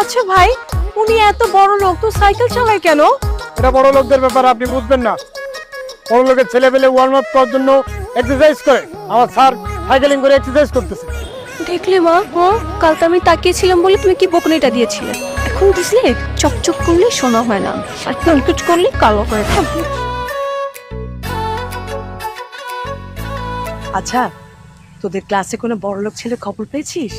আচ্ছা ভাই উনি এত বড় লোক তো সাইকেল চালায় কেন? এটা বড় লোকদের ব্যাপার আপনি বুঝবেন না। বড় লোকের ছেলে পেলে ওয়ার্ম আপ করার জন্য এক্সারসাইজ করে। আমার স্যার সাইকেলিং করে এক্সারসাইজ করতেছে। দেখলে মা হ্যাঁ কাল তো আমি তাকিয়েছিলাম বলে তুমি কি বকুনিটা দিয়েছিলে? এখন বুঝলে চকচক করলে সোনা হয় না। আর কুচকুচ করলে কালো করে থাকবে আচ্ছা তোদের ক্লাসে কোনো বড় লোক ছেলে খবর পেয়েছিস?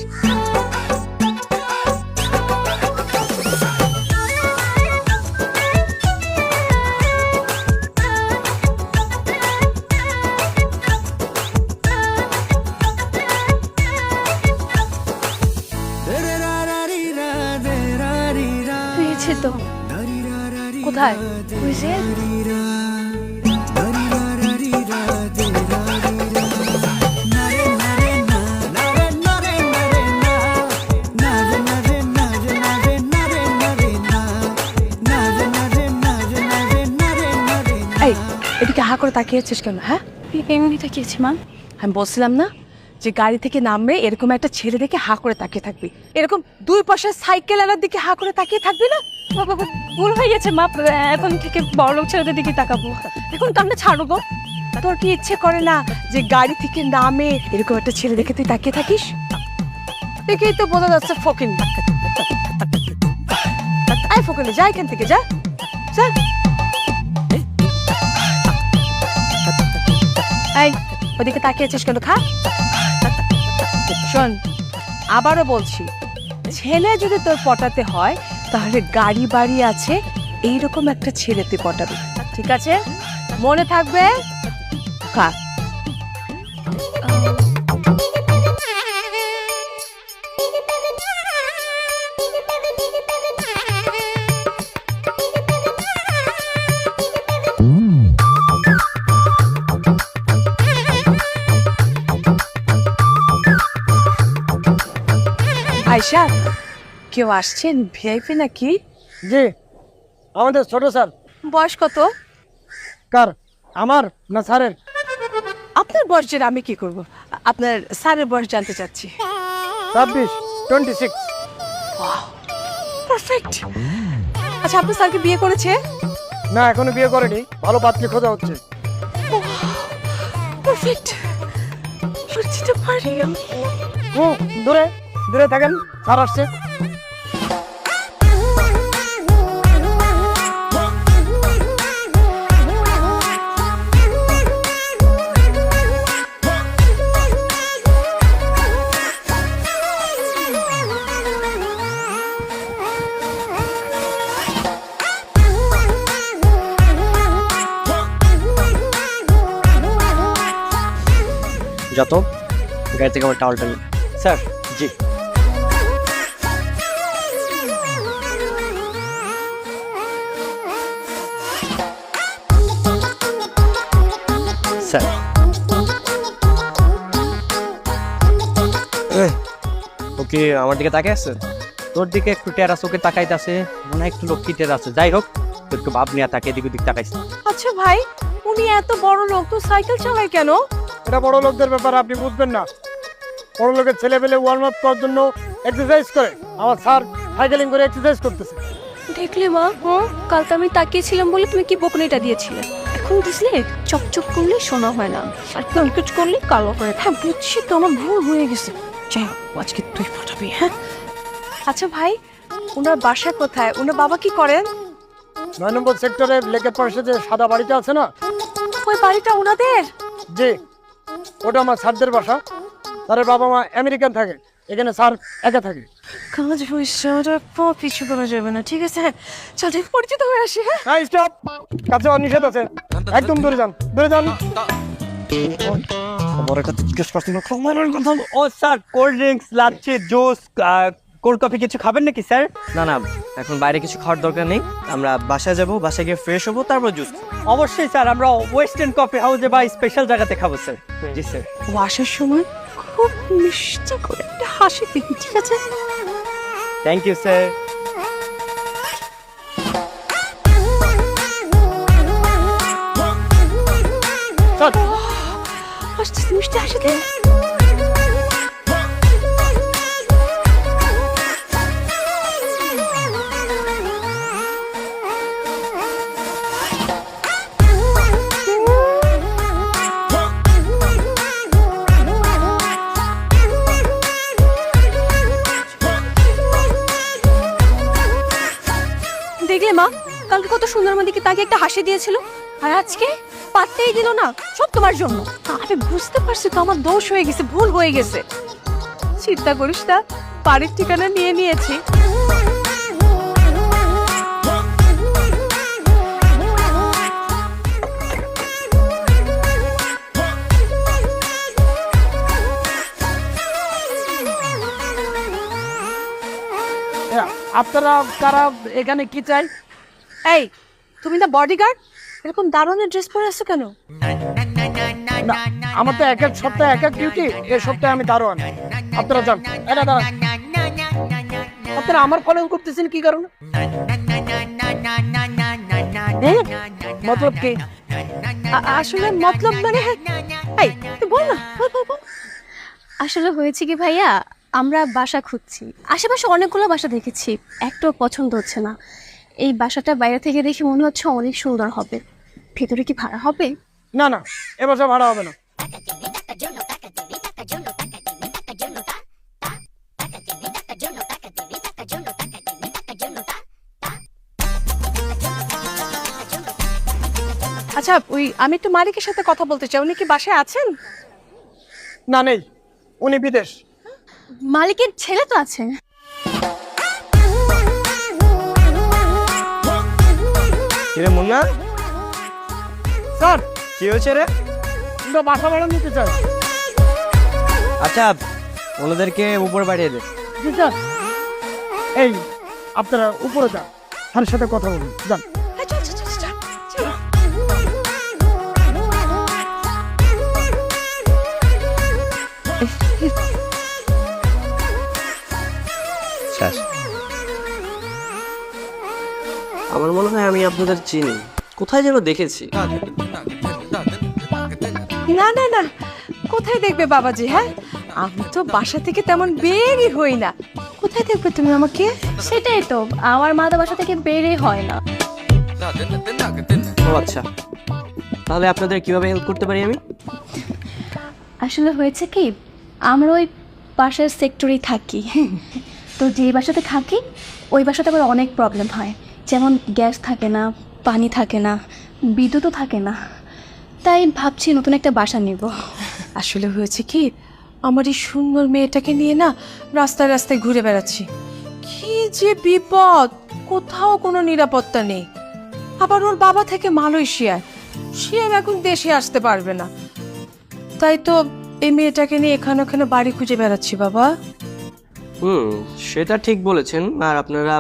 তো? কোথায়? ওই যে এদিকে হা করে তাকিয়েছিস কেন হ্যাঁ? এমনি তাকিয়েছি মা। আমি বলছিলাম না যে গাড়ি থেকে নামবে, এরকম একটা ছেলে দেখে হা করে তাকিয়ে থাকবি। এরকম দুই পাশে সাইকেল আনার দিকে হা করে তাকিয়ে থাকবি না? ভুল হয়ে গেছে, মা এখন থেকে বড় লোক ছেলেদের দিকে তাকাবো। এখন কান্না ছাড়ো গো। তোর কি ইচ্ছে করে না যে গাড়ি থেকে নামে এরকম একটা ছেলে দেখে তুই তাকিয়ে থাকিস? দেখেই তো বোঝা যাচ্ছে ফকিন। আয় ফকিনে, যা এখান থেকে, যা। যা। ওদিকে তাকিয়েছিস কেন, খা। শোন আবারও বলছি ছেলে যদি তোর পটাতে হয় তাহলে গাড়ি বাড়ি আছে এইরকম একটা ছেলেতে পটাবি ঠিক আছে মনে থাকবে খা আয়শা কেউ আসছেন? ভিআইপি নাকি? জি আমাদের ছোট স্যার। বয়স কত? কার? আমার না স্যারের? আপনার বয়স জেনে আমি কি করব? আপনার স্যারের বয়স জানতে চাচ্ছি। ছাব্বিশ টোয়েন্টি সিক্স পারফেক্ট আচ্ছা আপনার স্যারকে বিয়ে করেছে? না এখনও বিয়ে করেনি। ভালো পাত্রী খোঁজা হচ্ছে। পারফেক্ট লজ্জিত পারি আমি। হুম দূরে। দূরে থাকেন স্যার আসছে। যত গাড়ি থেকে আমার টাওয়ালটা স্যার জি। স্যার। ওকে আমার দিকে তাকাই আছে? তোর দিকে একটু টেরাস ওকে তাকাইতেছে মনে হয় একটু লক্ষ্মী টেরাস যাই হোক তোর একটু ভাব নিয়ে তাকে এদিক ওদিক তাকাইছে আচ্ছা ভাই উনি এত বড় লোক তো সাইকেল চালায় কেন? এটা বড় লোকদের ব্যাপার আপনি বুঝবেন না। বড় লোকের ছেলে পেলে ওয়ার্ম আপ করার জন্য এক্সারসাইজ করে। আমার স্যার সাইকেলিং করে এক্সারসাইজ করতেছে। দেখলে মা হ্যাঁ? কাল তো আমি তাকিয়েছিলাম বলে তুমি কি বকুনিটা দিয়েছিলে? এখন বুঝলে চকচক করলে সোনা হয় না। আর কুচকুচ করলে কালো করে হ্যাঁ বুঝছি তো আমার ভুল হয়ে গেছে। যাই আজকে তুই পাঠাবি হ্যাঁ? আচ্ছা ভাই ওনার বাসা কোথায়? ওনার বাবা কি করেন? নয় নম্বর সেক্টরে লেকের পাশে যে সাদা বাড়িটা আছে না? ওই বাড়িটা ওনাদের? জি ওটা আমার স্যারদের বাসা। স্যারের বাবা মা আমেরিকান থাকে। এখানে স্যার একা থাকে। কাজ হয়েছে ওটা পর পিছু করা যাবে না ঠিক আছে? চল ঠিক পরিচিত হয়ে আসি হ্যাঁ? হ্যাঁ স্টপ কাছে আমার নিষেধ আছে একদম দূরে যান দূরে যান। আমার কাছে জিজ্ঞেস করছি না খামারের কথা ও sir cold drinks lassi juice cold coffee কিছু খাবেন নাকি স্যার? না না এখন বাইরে কিছু খাওয়ার দরকার নেই। আমরা বাসায় যাব বাসায় গিয়ে ফ্রেশ হব তারপর জুস অবশ্যই স্যার আমরা ওয়েস্টার্ন কফি হাউসে বা স্পেশাল জায়গাতে খাব স্যার। জি স্যার। ও আসার সময়? খুব মিষ্টি করে একটা হাসি দিন ঠিক আছে? থ্যাংক ইউ স্যার হাসতে মিষ্টি হাসি কালকে কত সুন্দর আমাদেরকে তাকে একটা হাসি দিয়েছিল। আর আজকে পাত্তেই দিল না, সব তোমার জন্য। আমি বুঝতে পারছি তো, আমার দোষ হয়ে গেছে, ভুল হয়ে গেছে। চিন্তা করিস না, বাড়ির ঠিকানা নিয়ে নিয়েছি। আপনারা, কারা এখানে কি চাই? এই তুমি না বডিগার্ড এরকম দারুণের ড্রেস পরে আছো কেন? না আমার তো এক এক সপ্তাহে এক এক ডিউটি এই সপ্তাহে আমি দারোয়ান। আপনারা যান। এটা দাঁড়ান। আপনারা আমার কলেজ করতেছেন কি কারণে? মতলব কি? আসলে মতলব মানে এই বল না। বল বল বল আসলে হয়েছে কি ভাইয়া আমরা বাসা খুঁজছি। আশেপাশে অনেকগুলো বাসা দেখেছি। একটাও পছন্দ হচ্ছে না। এই বাসাটা বাইরে থেকে দেখে মনে হচ্ছে অনেক সুন্দর হবে। ভেতরে কি ভাড়া হবে? না না এ বাসা ভাড়া হবে না। আচ্ছা ওই আমি একটু মালিকের সাথে কথা বলতে চাই উনি কি বাসায় আছেন? না নেই। উনি বিদেশ। মালিকের ছেলে তো আছে। কিরে মুন্না স্যার কি হয়েছে রে? আমরা বাসা ভাড়া নিতে চাই আচ্ছা ওনাদেরকে উপর বাড়িয়ে দে। জি স্যার। এই আপনারা উপরে যান। স্যারের সাথে কথা বলুন। যান। আমি আপনাদের চিনি। কোথায় যেন দেখেছি। না না না। কোথায় দেখবে বাবাজি হ্যাঁ? আমি তো বাসা থেকে তেমন বেরই হই না। কোথায় দেখবে তুমি আমাকে? সেটাই তো আমার মা তো বাসা থেকে বেরই হয় না। ও আচ্ছা। তাহলে আপনাদের কীভাবে হেল্প করতে পারি আমি? আসলে হয়েছে কি আমরা ওই পাশের সেক্টরেই থাকি। তো যে বাসাতে থাকি ওই বাসাতে আবার অনেক প্রবলেম হয়। যেমন গ্যাস থাকে না পানি থাকে না বিদ্যুৎও থাকে না। তাই ভাবছি নতুন একটা বাসা নিব। আসলে হয়েছে কি আমার এই সুন্দর মেয়েটাকে নিয়ে না রাস্তায় রাস্তায় ঘুরে বেড়াচ্ছি। কি যে বিপদ কোথাও কোনো নিরাপত্তা নেই। আবার ওর বাবা থেকে মালয়েশিয়ায় সে আর এখন দেশে আসতে পারবে না। তাই তো এই মেয়েটাকে নিয়ে এখানে ওখানে বাড়ি খুঁজে বেড়াচ্ছি বাবা। হুম সেটা ঠিক বলেছেন আর আপনারা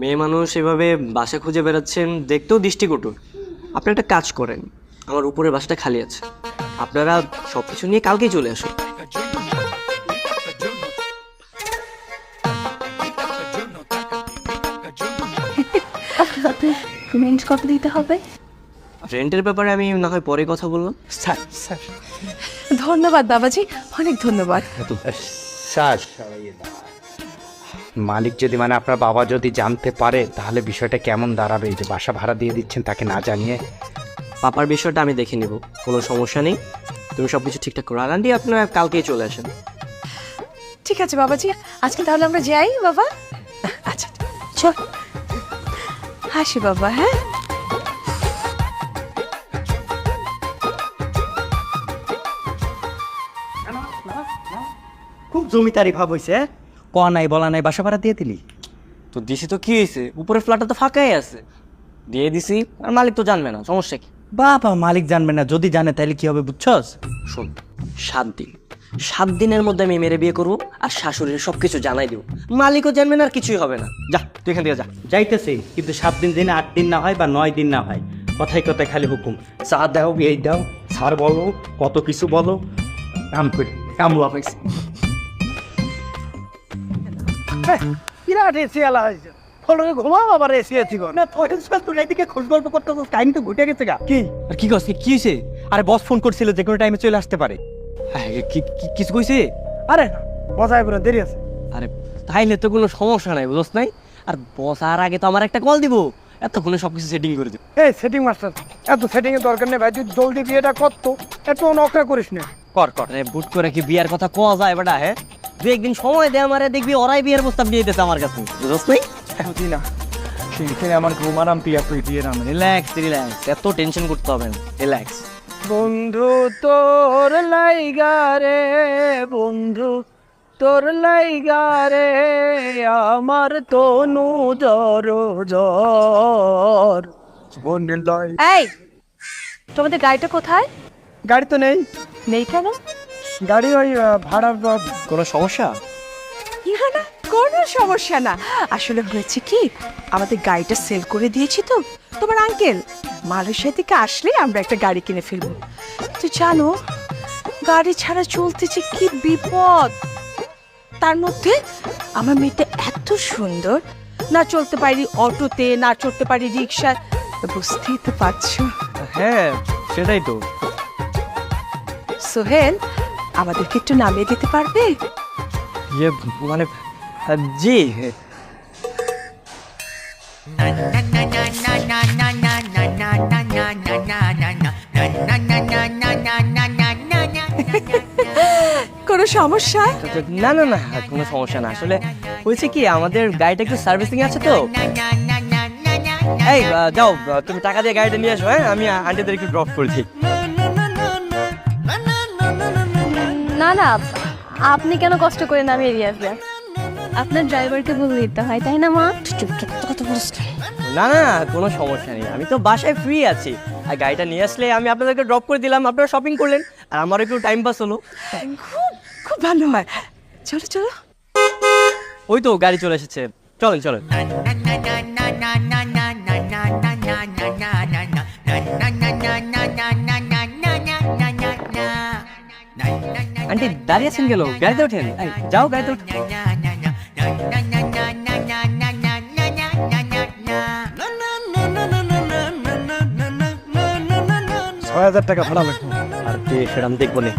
মেয়ে মানুষ এভাবে বাসা খুঁজে বেড়াচ্ছেন দেখতেও দৃষ্টিকটু আপনি একটা কাজ করেন আমার উপরের বাসাটা খালি আছে। আপনারা সব কিছু নিয়ে কালকেই চলে আসুন। পেমেন্ট কত দিতে হবে? রেন্টের ব্যাপারে আমি না হয় পরে কথা বললাম স্যার স্যার। ধন্যবাদ বাবাজি অনেক ধন্যবাদ। স্যার মালিক যদি মানে আপনার বাবা যদি জানতে পারে তাহলে বিষয়টা কেমন দাঁড়াবে? যে বাসা ভাড়া দিয়ে দিচ্ছেন তাকে না জানিয়ে। পাপার বিষয়টা আমি দেখে নিব কোনো সমস্যা নেই। তুমি সব কিছু ঠিকঠাক করো। আর আন্টি আপনারা কালকেই চলে আসেন। ঠিক আছে বাবাজি। আজকে তাহলে আমরা যাই বাবা? আচ্ছা চল। হাসি বাবা হ্যাঁ? খুব জমিদারি ভাব হইছে ক নাই বলা নাই বাসা ভাড়া দিয়ে দিলি? তো দিছি তো কি হয়েছে? উপরের ফ্ল্যাটটা তো ফাঁকাই আছে। দিয়ে দিছি আর মালিক তো জানবে না সমস্যা কি? বাবা মালিক জানবে না যদি জানে তাহলে কি হবে বুঝছস? শোন সাত দিন। সাত দিনের মধ্যে আমি মেরে বিয়ে করব আর শাশুড়ির সব কিছু জানাই দিব। মালিকও জানবে না আর কিছুই হবে না। যা তুই এখান থেকে যা। যাইতেছি কিন্তু সাত দিন দিনে আট দিন না হয় বা নয় দিন না হয়। কথাই কথায় খালি হুকুম চা দাও এই দাও সার বলো কত কিছু বলো। কাম করি কামলা পাইছি বিরাট এসি আলা হয়েছে। ফলকে ঘুমাও আবার এসি কর না তোর তোর এইদিকে খোঁজ গল্প করতে টাইম তো ঘুটে গেছে গা। কি? আর কি কস কি হয়েছে আরে বস ফোন করছিল যে কোনো টাইমে চলে আসতে পারে। হ্যাঁ, কি- কিছু কইছে? আরে বসাই পুরো দেরি আছে। আরে তাইলে তো কোনো সমস্যা নাই বুঝছ নাই? আর বস আর আগে তো আমার একটা কল দিব। এতক্ষণে সবকিছু সেটিং করে দিব। এই সেটিং মাস্টার এত সেটিং এর দরকার নেই ভাই তুই জলদি বিয়েটা করতো একটু নকরা করিস না। কর কর। বুট করে কি বিয়ার কথা কোয়া যায় বেটা হ্যাঁ? দু একদিন সময় দে আমারে দেখবি ওরাই বিয়ের প্রস্তাব দিয়ে দিতেছে আমার কাছে। বুঝছ নাই? বুঝি না। এখানে আমার ঘুম আরাম পিয়া তুই দিয়ে নাম। রিল্যাক্স রিল্যাক্স এত টেনশন করতে হবে না রিল্যাক্স বন্ধু তোর লাইগা রে বন্ধু তোর লাইগা রে আমার তনু জর জর। বন্ধু এই তোমাদের গাড়িটা কোথায়? গাড়ি তো নেই। নেই কেন? গাড়ি ওই ভাড়া কোনো সমস্যা? না না কোনো সমস্যা না। আসলে হয়েছে কি আমাদের গাড়িটা সেল করে দিয়েছি তো। তোমার আঙ্কেল মালয়েশিয়া থেকে আসলে আমরা একটা গাড়ি কিনে ফেলব। তো জানো গাড়ি ছাড়া চলতে যে কি বিপদ। তার মধ্যে আমার মেয়েটা এত সুন্দর না চলতে পারি অটোতে না চড়তে পারি রিক্সায় বুঝতেই তো পারছ। হ্যাঁ সেটাই তো। সোহেল আমাদেরকে একটু নামিয়ে দিতে পারবে? ইয়ে মানে জি। কোনো সমস্যা? না না না কোনো সমস্যা না। আসলে হয়েছে কি আমাদের গাড়িটা একটু সার্ভিসিং আছে তো। এই যাও তুমি টাকা দিয়ে গাড়িটা নিয়ে আসো হ্যাঁ? আমি আন্টিদের একটু ড্রপ করে দিই। না না আপনি কেন কষ্ট করে নামিয়ে দিয়ে আসবেন আপনার ড্রাইভারকে বলে দিতে হয় তাই না মা না না কোনো সমস্যা নেই আমি তো বাসায় ফ্রি আছি আর গাড়িটা নিয়ে আসলে আমি আপনাদেরকে ড্রপ করে দিলাম আপনারা শপিং করলেন আর আমার একটু টাইম পাস হলো খুব খুব ভালো হয় চলো চলো ওই তো গাড়ি চলে এসেছে চলেন চলেন আন্টি দাঁড়িয়ে আছেন গেল গাড়িতে ওঠেন? যাও গাড়িতে ওঠেন ছয় হাজার টাকা ভাড়া লাগবে। আর সেরকম দেখব না।